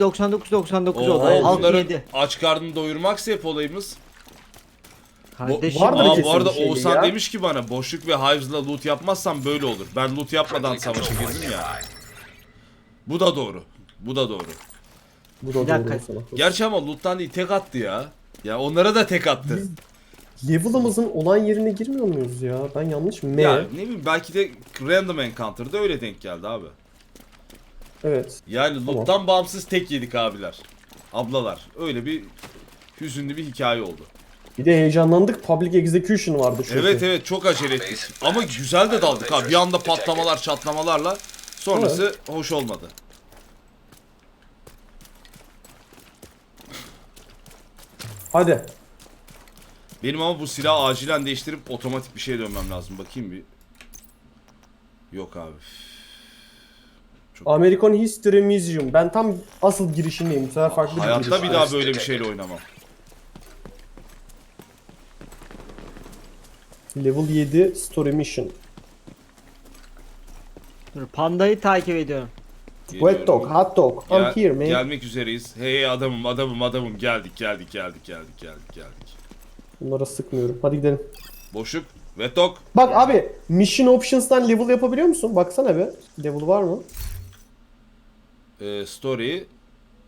99 99 Oo, oldu. Halk bunların yedi. aç karnını doyurmaksa hep olayımız. Kardeşim Vardır Aa, kesin bu arada bir şey Oğuzhan ya. demiş ki bana boşluk ve Hives'la loot yapmazsam böyle olur. Ben loot yapmadan savaşa girdim ya. Bu da doğru. Bu da doğru. Bu da Bir dakika. doğru. Gerçi ama loot'tan değil tek attı ya. Ya onlara da tek attı. Level'ımızın olan yerine girmiyor muyuz ya? Ben yanlış mı? M. Ya ne bileyim belki de random encounter'da öyle denk geldi abi. Evet. Yani Tamam. loot'tan bağımsız tek yedik abiler. Ablalar. Öyle bir hüzünlü bir hikaye oldu. Bir de heyecanlandık. Public Execution vardı çünkü. Evet evet çok acele ettik. Ama güzel de daldık abi. Bir anda patlamalar çatlamalarla sonrası hoş olmadı. Hadi. Benim ama bu silahı acilen değiştirip otomatik bir şeye dönmem lazım. Bakayım bir. Yok abi. American History Museum. Ben tam asıl girişindeyim. Bu sefer farklı bir Hayatta giriş. bir daha böyle bir şeyle oynamam. Level 7 Story Mission. Dur, pandayı takip ediyorum. Wet dog, hot dog. I'm Gel- here man. Gelmek üzereyiz. Hey adamım adamım adamım geldik geldik geldik geldik geldik geldik. Bunlara sıkmıyorum. Hadi gidelim. Boşluk. Wet dog. Bak abi Mission Options'tan level yapabiliyor musun? Baksana be. Level var mı? Ee, story.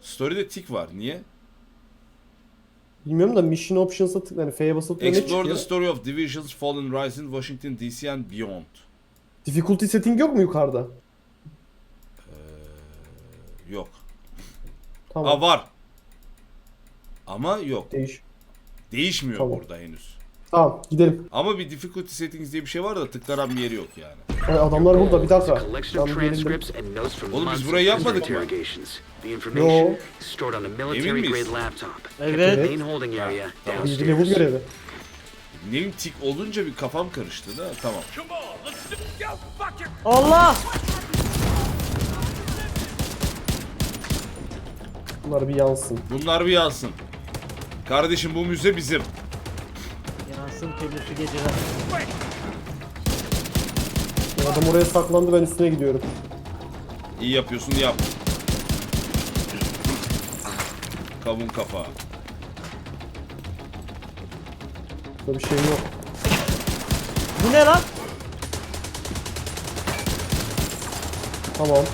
Story'de tik var. Niye? Bilmiyorum da Mission Options'a tık yani F'ye basıp ne Explore çıkıyor? the story of divisions fallen rising Washington DC and beyond. Difficulty setting yok mu yukarıda? Yok. Tamam. Aa var. Ama yok. Değiş. Değişmiyor Tamam. burada henüz. Tamam gidelim. Ama bir difficulty settings diye bir şey var da tıklanan bir yeri yok yani. Ay, adamlar burada bir dakika. Ben Oğlum biz burayı yapmadık mı? Yo. Emin miyiz? Evet. Area Birinci level görevi. Ne bileyim tik olunca bir kafam karıştı da tamam. Allah! Bunlar bir yansın. Bunlar bir yansın. Kardeşim bu müze bizim. Yansın kömürsü geceler. Adam oraya saklandı ben üstüne gidiyorum. İyi yapıyorsun yap. Kavun kafa. Burada bir şey yok. Bu ne lan? Tamam.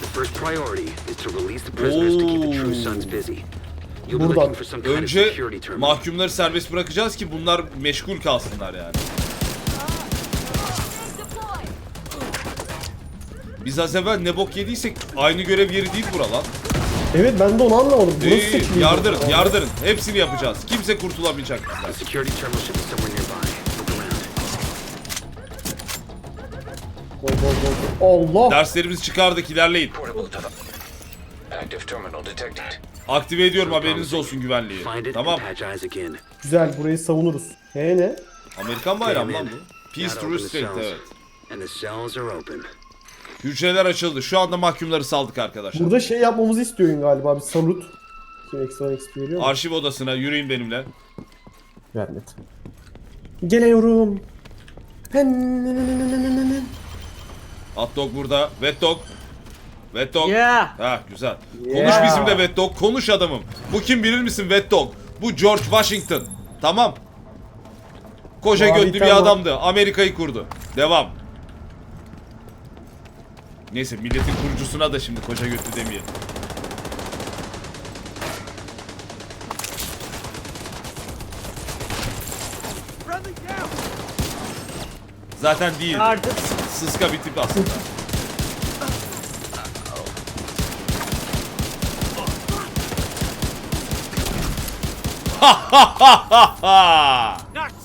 The first priority is to release the prisoners to keep the True Sons busy. Buradan. Önce mahkumları serbest bırakacağız ki bunlar meşgul kalsınlar yani. Biz az evvel ne bok yediysek aynı görev yeri değil bura lan. Evet ben de onu anlamadım. Burası İyi, seçiliydi. yardırın, yardırın. Hepsini yapacağız. Kimse kurtulamayacak bizden. Allah! Derslerimizi çıkardık, ilerleyin. Aktive ediyorum haberiniz olsun güvenliği. Tamam. Güzel burayı savunuruz. He ne? Amerikan bayram lan bu. Peace restraint cells. evet. Hücreler açıldı. Şu anda mahkumları saldık arkadaşlar. Burada şey yapmamızı istiyorsun galiba bir salut. Kim ekstra XP veriyor mu? Arşiv odasına yürüyün benimle. Vermedi. Geliyorum. Hot dog burada. Wet dog. Wet dog. Yeah. Ha güzel. Konuş Yeah. bizimle Wet dog. Konuş adamım. Bu kim bilir misin Wet dog? Bu George Washington. Tamam. Koca götlü bir tamam. adamdı. Amerika'yı kurdu. Devam. Neyse milletin kurucusuna da şimdi koca götlü demeyelim. Zaten değil. Artık Sıska bir tip aslında.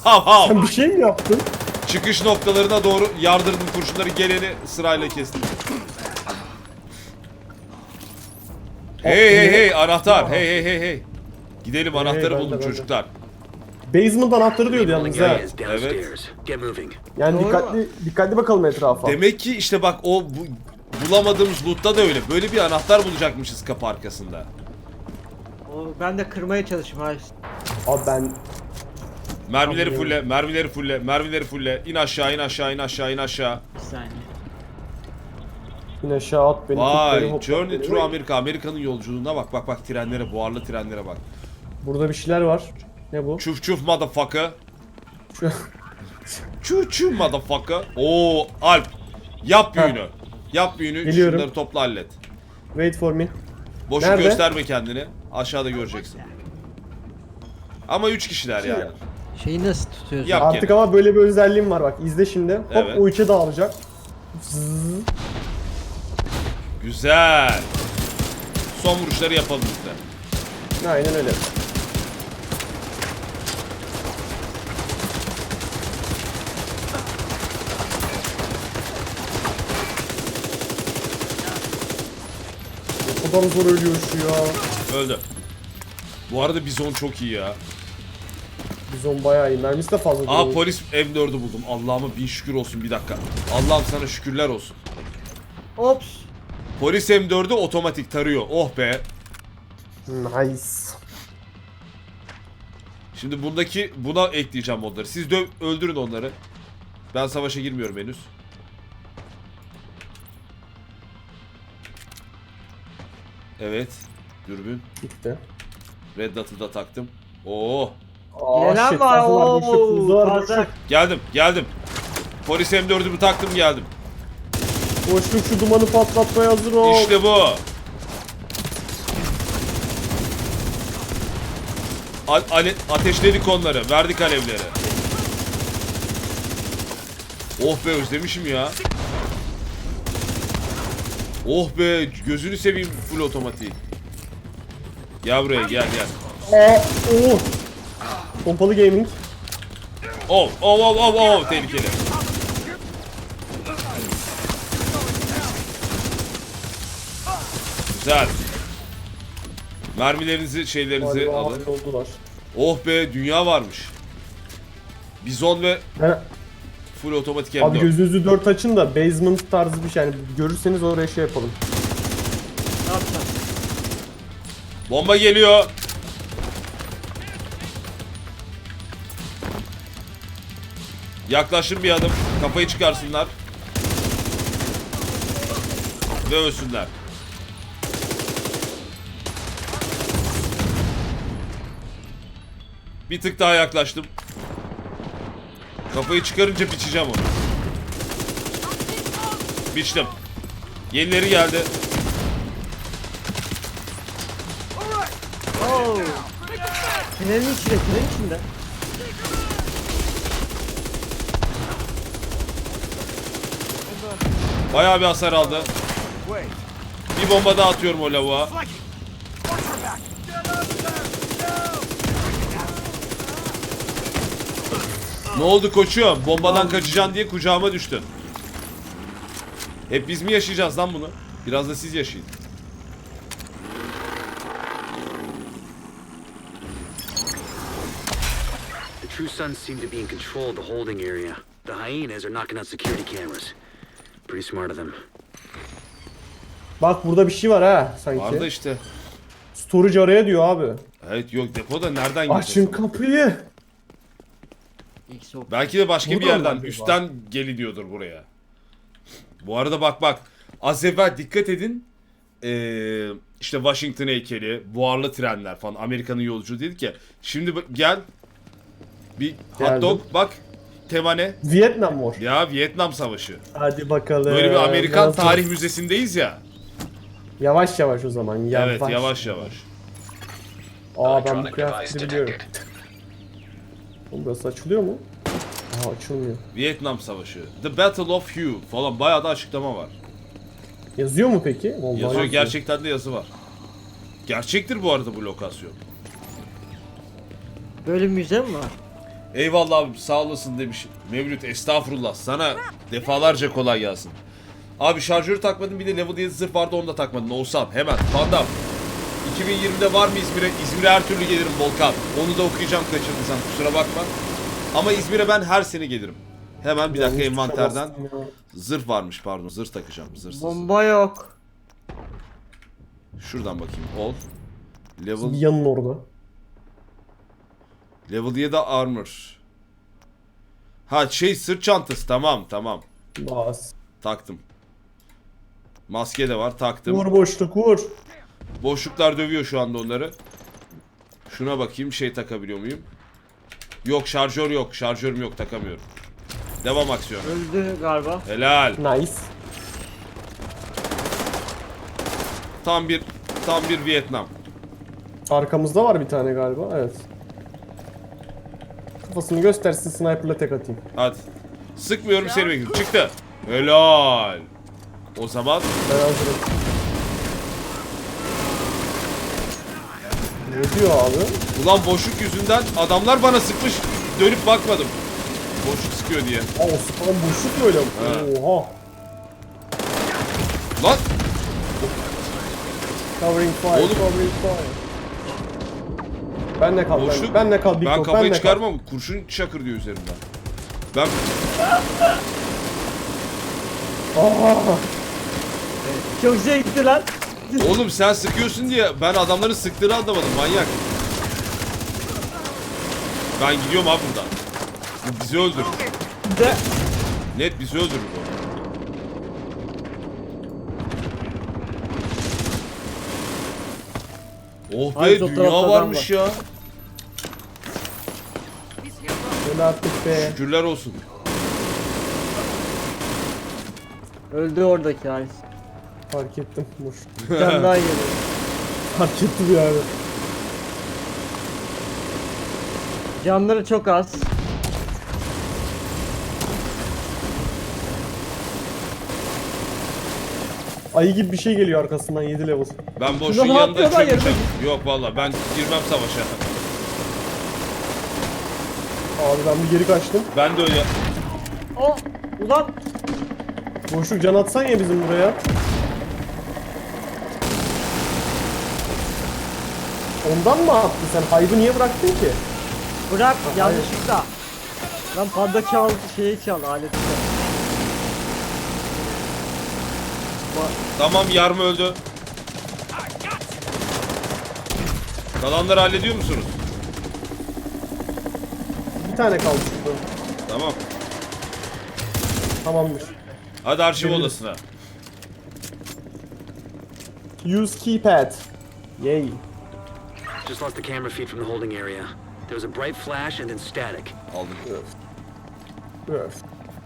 Hav hav. Sen bir şey mi yaptın? Çıkış noktalarına doğru yardırdım kurşunları geleni sırayla kestim. Hey hey hey anahtar. Hey hey hey hey. Gidelim anahtarı de, buldum çocuklar. Basement anahtarı diyordu yalnız ha. moving. Yani Doğru dikkatli dikkatli bakalım etrafa. Demek ki işte bak o bu, bulamadığımız loot'ta da öyle. Böyle bir anahtar bulacakmışız kapı arkasında. Ben de kırmaya çalışayım. Hayır. Abi ben Mermileri fulle, mermileri fulle, mermileri fulle. İn aşağı, in aşağı, in aşağı, in aşağı. Bir saniye. İn aşağı at beni. tut beni, Vay hoplat Journey beni. Through America. Amerika'nın yolculuğuna bak bak bak trenlere buharlı trenlere bak. Burada bir şeyler var. Ne bu? Çuf çuf motherfucker. Şu- Çuf çuf motherfucker. Oo Alp. Yap büyünü. Yap büyünü. Geliyorum. Şunları topla hallet. Wait for me. Boşu Nerede? gösterme kendini. Aşağıda göreceksin. Ama 3 kişiler yani. Şeyi nasıl tutuyorsun? Yap Artık gene. ama böyle bir özelliğim var bak. İzle şimdi. Hop Evet. o içe dağılacak. Güzel. Son vuruşları yapalım işte. Aynen öyle. O kadar zor ölüyor şu ya. Öldü. Bu arada bizon çok iyi ya. Bizon bayağı iyi. Mermisi de fazla Aa değil. polis M4'ü buldum. Allah'ıma bin şükür olsun bir dakika. Allah'ım sana şükürler olsun. Ops. Polis M4'ü otomatik tarıyor. Oh be. Nice. Şimdi bundaki buna ekleyeceğim modları. Siz döv öldürün onları. Ben savaşa girmiyorum henüz. Evet. Dürbün. Gitti. Red Dot'ı da taktım. Oo. Aa Gelen shit. var. Fazla var. boşluk, Oo, fazla var. fazla. Boşluk. Geldim, geldim. Polis M4'ümü taktım geldim. Boşluk şu dumanı patlatmaya hazır ol. İşte bu. A- ale- ateşledik onları. Verdik alevleri. Oh be özlemişim ya. Oh be gözünü seveyim full otomatik. Gel buraya gel gel. Aa, oh. Pompalı gaming. Oh oh oh oh oh tehlikeli. Güzel. Mermilerinizi şeylerinizi Galiba alın. oldular. Oh be dünya varmış. Bizon ve He, full otomatik Abi M4. gözünüzü dört açın da basement tarzı bir şey yani görürseniz oraya şey yapalım. Ne yapacağız? Bomba geliyor. Yaklaşın bir adım. Kafayı çıkarsınlar. Ve ölsünler. Bir tık daha yaklaştım. Kafayı çıkarınca biçeceğim onu. Biçtim. Yenileri geldi. Oo. Tünelin içinde, tünelin içinde. Bayağı bir hasar aldı. Bir bomba daha atıyorum o lavuğa. Ne oldu koçum? Bombadan kaçacaksın diye kucağıma düştün. Hep biz mi yaşayacağız lan bunu? Biraz da siz yaşayın. Sons seem to be in control of the holding area. The hyenas are knocking out security cameras. Pretty smart of them. Bak burada bir şey var ha sanki. Vardı işte. Storage araya diyor abi. Evet yok depoda nereden Açın gireceğiz? kapıyı. İlk soğuk. Belki de başka bir Buradan yerden mı acaba? üstten geliniyordur buraya. Bu arada bak bak. Az evvel dikkat edin. Ee, işte Washington heykeli, buharlı trenler falan Amerika'nın yolculuğu dedik ya. Şimdi bak- gel. Bir hot Geldim. dog bak. Temane. Vietnam War. Ya Vietnam Savaşı. Hadi bakalım. Böyle bir Amerikan Nasıl? tarih müzesindeyiz ya. Yavaş yavaş o zaman. Yavaş. Evet yavaş yavaş. Aa ben bu kıyafeti biliyorum. Oğlum burası açılıyor mu? Aa açılmıyor. Vietnam Savaşı. The Battle of Hue falan bayağı da açıklama var. Yazıyor mu peki? Vallahi Yazıyor gerçekten de yazı var. Gerçektir bu arada bu lokasyon. Böyle bir müze mi var? Eyvallah abi sağ olasın demiş. Mevlüt estağfurullah sana defalarca kolay gelsin. Abi şarjörü takmadın bir de level 7 zırh vardı onu da takmadın. Oğuzhan hemen pandam. 2020'de var mı İzmir'e? İzmir'e her türlü gelirim Volkan. Onu da okuyacağım kaçırdıysan kusura bakma. Ama İzmir'e ben her sene gelirim. Hemen bir dakika tuşa envanterden. Zırh varmış pardon zırh takacağım zırhsız. Bomba yok. Şuradan bakayım. Bir Level, yanın orada. Level 7 armor. Ha şey sırt çantası tamam tamam. Bas. Taktım. Maske de var taktım. Vur boşluk vur. Boşluklar dövüyor şu anda onları. Şuna bakayım şey takabiliyor muyum? Yok şarjör yok. Şarjörüm yok takamıyorum. Devam aksiyon. Öldü galiba. Helal. Nice. Tam bir tam bir Vietnam. Arkamızda var bir tane galiba. Evet. Kafasını göstersin sniper'la tek atayım. Hadi. Sıkmıyorum seni bekliyorum. Çıktı. Helal. O zaman Ben hazırım. Ne diyor abi? ulan boşluk yüzünden adamlar bana sıkmış. Dönüp bakmadım. Boşluk sıkıyor diye. Aa Osman boşluk böyle. Oha. Lan Covering fire, Oğlum. covering fire. Ben de kal, boşluk. ben, de kal Big Ben Dog, kafayı ben de kal. çıkarmam. Kurşun çakır diyor üzerimden. Ben Aa, Çok güzel gitti lan. Oğlum sen sıkıyorsun diye ben adamların sıktığını anlamadım manyak. Ben gidiyorum abi buradan. Bu bizi öldürür. De Net bizi öldürür bu. Oh be Ay, o dünya tarafta adam varmış ya. öyle artık be. Şükürler olsun. öldü oradaki Halis. Fark ettim. Boş. Bir tane daha geliyor. Fark ettim yani. Canları çok az. Ayı gibi bir şey geliyor arkasından 7 level. Ben boşun Şurada ne yanında yapıyor lan çökeceğim. Yok valla ben girmem savaşa. Abi ben bir geri kaçtım. Ben de öyle. Oh! Ulan! Boşluk can atsan ya bizim buraya. Ondan mı attın sen? Haybı niye bıraktın ki? Bırak yanlışlıkla. Lan panda çal şeyi çal aleti çal. Tamam yarım öldü. Kalanları hallediyor musunuz? Bir tane kaldı şurada. Tamam. Tamamdır. Hadi arşiv Gidelim. odasına. Use keypad. Yay. Just lost the camera feed from the holding area. There was a bright flash and then static. Aldım. Öf.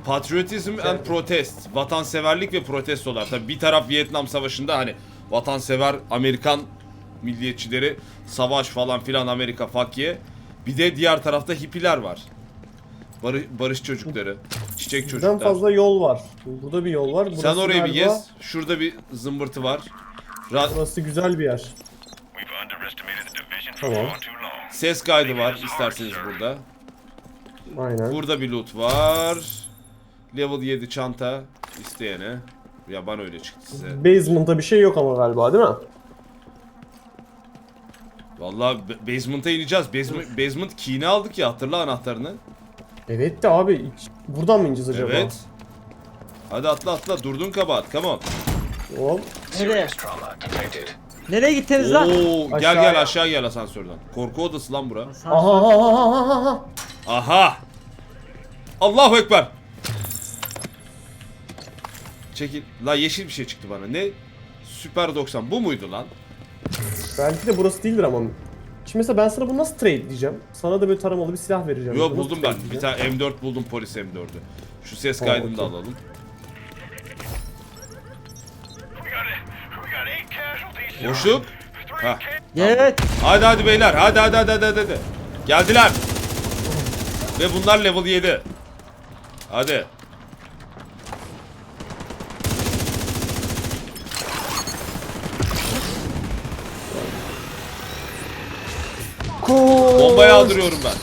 Patriotizm and protest. Vatanseverlik ve protestolar. Tabii bir taraf Vietnam Savaşı'nda hani vatansever Amerikan milliyetçileri savaş falan filan Amerika fakye. Bir de diğer tarafta hippiler var. Barış, barış çocukları, çiçek Birden çocuklar. fazla yol var. Burada bir yol var. Burası Sen orayı bir galiba- gez. Şurada bir zımbırtı var. Ra- Burası güzel bir yer. We've underestimated the division for Tamam. far too long. ses kaydı var isterseniz burada. Aynen. Burada bir loot var. Level 7 çanta isteyene. Ya bana öyle çıktı size. Basement'ta bir şey yok ama galiba değil mi? Vallahi ba- basement'a ineceğiz. Basement, basement key'ini aldık ya hatırla anahtarını. Evet de abi buradan mı ineceğiz acaba? Evet. Hadi atla atla durdun kabahat come on. Hop. Nereye? Nereye gittiniz lan? Oo, gel Aşağıya. gel aşağı gel asansörden. Korku odası lan bura. Aha aha aha, aha. Aha. Allahu ekber. Çekil. La yeşil bir şey çıktı bana. Ne? Süper 90. Bu muydu lan? Belki de burası değildir ama. Şimdi mesela ben sana bunu nasıl trade diyeceğim? Sana da böyle taramalı bir silah vereceğim. Yo buldum trade ben. Bir diyeceğim? tane M4 buldum polis M4'ü. Şu ses Tamam, kaydını da okey. alalım. We got it. We got eight casualties. sir. Boşluk. Ha. Evet. Hadi hadi beyler. Hadi hadi hadi hadi hadi. Geldiler. Ve bunlar level 7. Hadi. Koş. Bomba yağdırıyorum ben.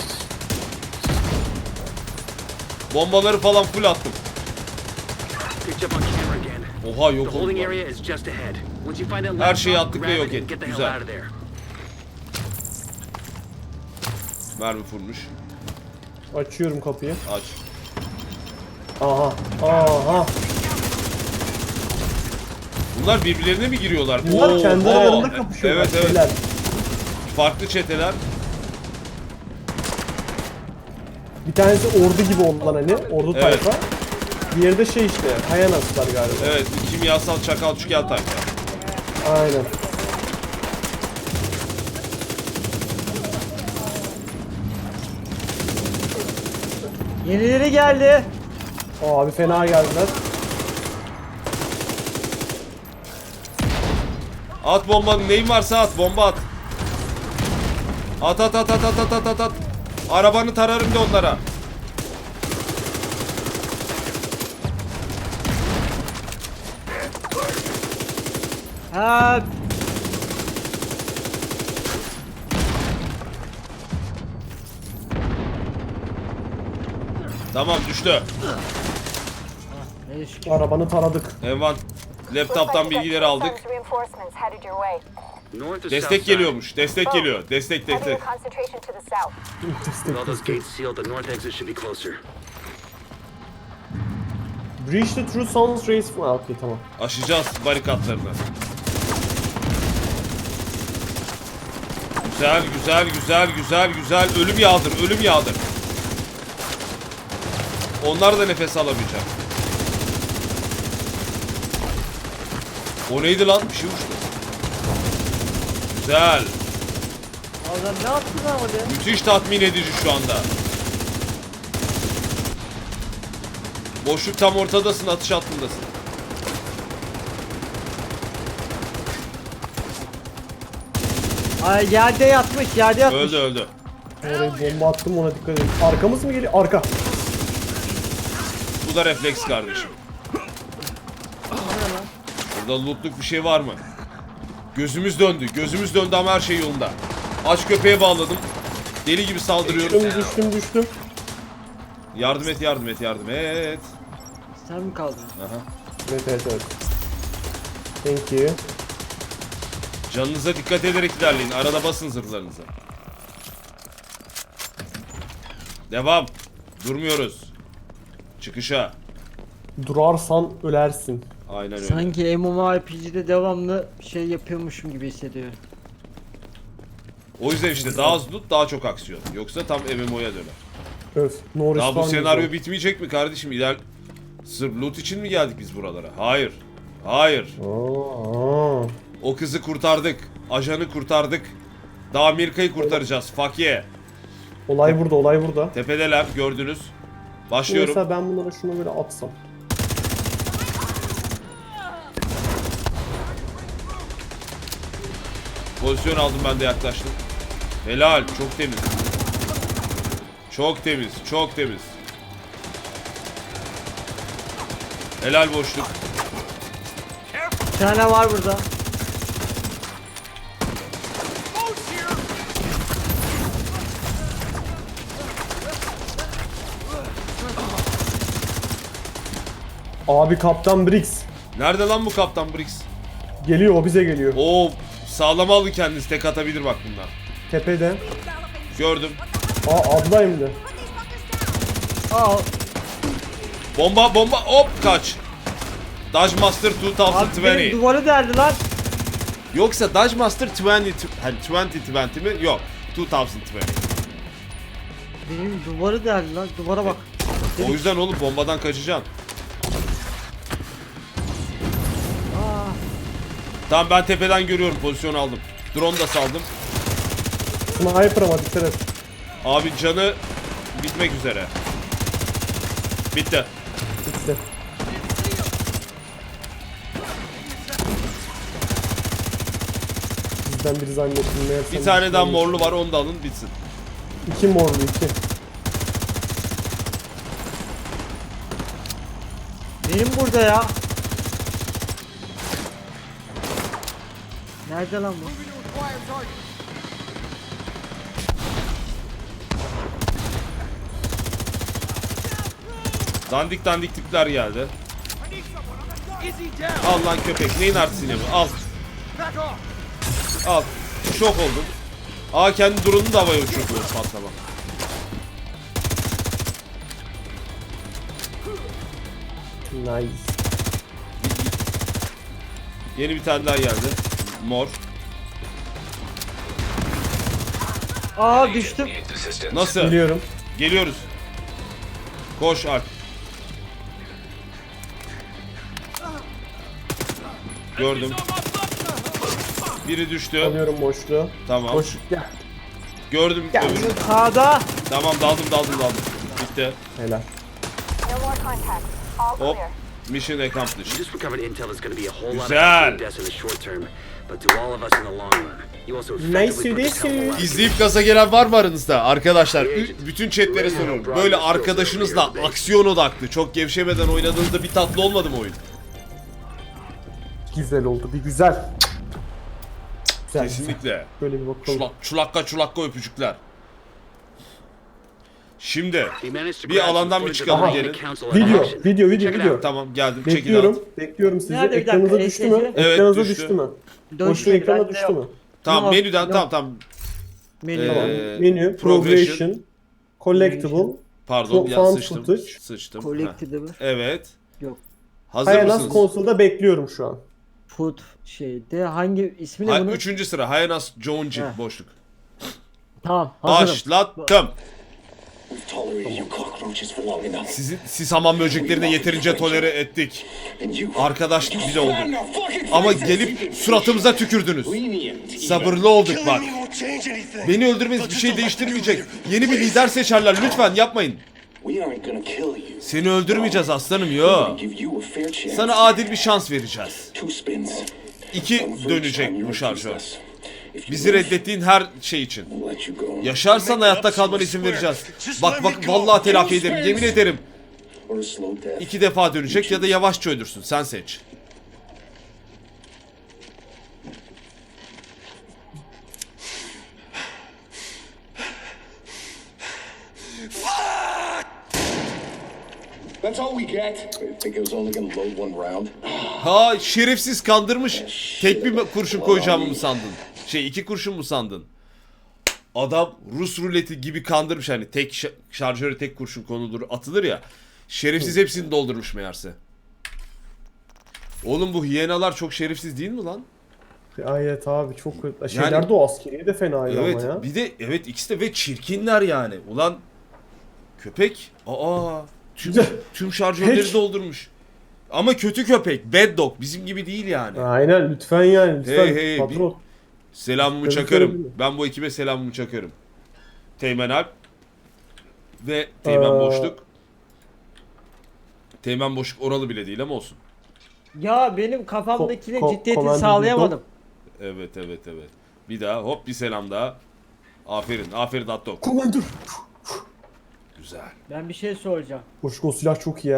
Bombaları falan full attım. Oha yok oldu. Her şeyi attık ve yok ettik. Güzel. Mermi fullmuş. Açıyorum kapıyı. Aç. Aha. Aha. Bunlar birbirlerine mi giriyorlar? Bunlar Oo, kendi aa. aralarında kapışıyorlar. Evet evet. şeyler. Farklı çeteler. Bir tanesi ordu gibi olan hani. Ordu Evet. tayfa. Diğeri de şey işte. Hayanaslar galiba. Evet kimyasal çakal çukel tayfa. Aynen. Yenileri geldi. Abi fena geldiler. At bombanı neyin varsa at bomba at. At at at at at at at at at. Arabanı tararım da onlara. Ha Tamam düştü. Arabanı taradık. Envan laptoptan bilgileri aldık. Destek geliyormuş. Destek geliyor. Destek destek. concentration to the south. With all those gates sealed, the north exit should be closer. Breach the True Sounds Race... Ha okey tamam. Aşacağız barikatlarını. Güzel güzel güzel güzel güzel. Ölüm yağdır ölüm yağdır. Onlar da nefes alamayacak. O neydi lan? Bir şey uçtu. Güzel. Adam ne yaptın ama de? Müthiş tatmin edici şu anda. Boşluk tam ortadasın, atış hattındasın. Ay yerde yatmış yerde yatmış. Öldü öldü. Oraya bomba attım ona dikkat edin. Arkamız mı geliyor? Arka. Bu da refleks kardeşim. Burada lootluk bir şey var mı? Gözümüz döndü. Gözümüz döndü ama her şey yolunda. Aç köpeğe bağladım. Deli gibi saldırıyorum. Düştüm düştüm düştüm. Yardım et, yardım et, yardım et. Sen mi kaldın? Aha. Evet evet evet. Thank you. Canınıza dikkat ederek ilerleyin. Arada basın zırhlarınıza. Devam. Durmuyoruz. Çıkışa. Durarsan ölersin. Aynen öyle. Sanki MMORPG'de devamlı şey yapıyormuşum gibi hissediyorum. O yüzden işte daha az loot, daha çok aksiyon. Yoksa tam MMO'ya döner. Öf. Norris Daha bu senaryo burada? bitmeyecek mi kardeşim? İler sırf loot için mi geldik biz buralara? Hayır. Hayır. Aa, aa. O kızı kurtardık. Ajanı kurtardık. Daha Amerika'yı kurtaracağız. Fuck yeah. Olay burada olay burada. Tepedeler gördünüz. Başlıyorum. Mesela ben bunlara şunu böyle atsam. Pozisyon aldım ben de yaklaştım. Helal. Çok temiz. Çok temiz. Çok temiz. Helal boşluk. Bir tane var burada. Abi Kaptan Briggs. Nerede lan bu kaptan Briggs? Geliyor o bize geliyor. Oo sağlama alın kendiniz. Tek atabilir bak bunlar. Tepede. Gördüm. Aa ablayım da. Aa Bomba bomba hop kaç. Dodge Master abi benim 2020. duvarı deldi lan. Yoksa Dodge Master 20 hani 2020 mi? Yok. 2020. Benim duvarı deldi lan. Duvara bak. O yüzden oğlum bombadan kaçacaksın. Tamam ben tepeden görüyorum pozisyon aldım. Drone da saldım. Sniper ama dikkat et. Abi canı bitmek üzere. Bitti. İşte. Bizden biri zannettim. Bir tane daha morlu var onu da alın bitsin. İki morlu iki. benim burada ya. Nerede lan bu? Dandik dandik tipler geldi. Al lan köpek neyin artistini bu al. Al. Şok oldum. Aa kendi drone'unu da havaya uçurdu patlama. Nice. Yeni bir tane daha geldi. Mor. Aa düştüm. Nasıl? Biliyorum. Geliyoruz. Koş Alp. Gördüm. Biri düştü. Alıyorum boşluğu. Tamam. Boş gel. Gördüm. Gel. öbürünü. Sağda. Tamam daldım daldım daldım. Bitti. Helal. No Hop. clear. Mission accomplished. You just recovered intel that's going to be a whole lot of Güzel. deaths in the short term, but to all of us in the long run. Nice out. İzleyip gaza gelen var mı aranızda? Arkadaşlar bütün chatlere soruyorum. Böyle arkadaşınızla aksiyon odaklı, çok gevşemeden oynadığınızda bir tatlı olmadı mı oyun? Güzel oldu. Bir güzel. Güzel. Kesinlikle. Böyle bir bakalım. Çulak, çulakka çulakka öpücükler. Şimdi Bir alandan bir çıkalım the gelin. Video, video, video, video. tamam geldim çekil Bekliyorum. Bekliyorum sizi. Nerede bir dakika, Ekranınıza düştü mü? ekleyeceğim. Evet, Ekranınıza düştü. düştü mü? Boşluğu şöyle, ekrana bende düştü yok. mü? Tamam Yok, menüden yok. tamam tamam. Menü. Ee, Tamam. Menü, progression. progression, collectible, Pardon Fo- ya found sıçtım. footage. Sıçtım. Heh. Collectible. Evet. Yok. Hazır Hayanas mısınız? konsolda bekliyorum şu an. Food şeyde hangi ismi ne Ha, bunun? üçüncü sıra Hayanas Heh. boşluk. Tamam hazırım. Başlattım. Sizi, siz hamam böceklerini yeterince tolere ettik. Arkadaş bile olduk. Ama gelip suratımıza tükürdünüz. Sabırlı olduk bak. Beni öldürmeniz bir şey değiştirmeyecek. Yeni bir lider seçerler lütfen yapmayın. Seni öldürmeyeceğiz aslanım yo. Sana adil bir şans vereceğiz. İki dönecek bu şarjör. Bizi reddettiğin her şey için. Yaşarsan hayatta kalmana izin vereceğiz. Bak bak vallahi telafi ederim yemin ederim. İki defa dönecek ya da yavaşça ölürsün sen seç. Ha şerefsiz kandırmış. Tek bir kurşun koyacağımı mı sandın? Şey iki kurşun mu sandın? Adam Rus ruleti gibi kandırmış hani tek şa- şarjöre tek kurşun konulur atılır ya. Şerefsiz hepsini doldurmuş meğerse. Oğlum bu hiyenalar çok şerefsiz değil mi lan? Evet abi çok kötü. Şeyler de o askeriye de fenaydı Evet ama ya. bir de evet ikisi de ve çirkinler yani. Ulan köpek aa tüm, tüm şarjörleri doldurmuş. Ama kötü köpek. Bad dog. Bizim gibi değil yani. Aynen lütfen yani lütfen Hey, hey, patron. Selamımı Tabii, çakarım. Ben bu ekibe selamımı çakarım. Teğmen Alp ve Teğmen Ee, Boşluk. Teğmen Boşluk oralı bile değil ama olsun. Ya benim kafamdakine Ko- ko- ciddiyeti Commander sağlayamadım. Evet evet evet. Bir daha hop bir selam daha. Aferin. Aferin Dattok. Commander. Güzel. Ben bir şey soracağım. Boşluk o silah çok iyi ya.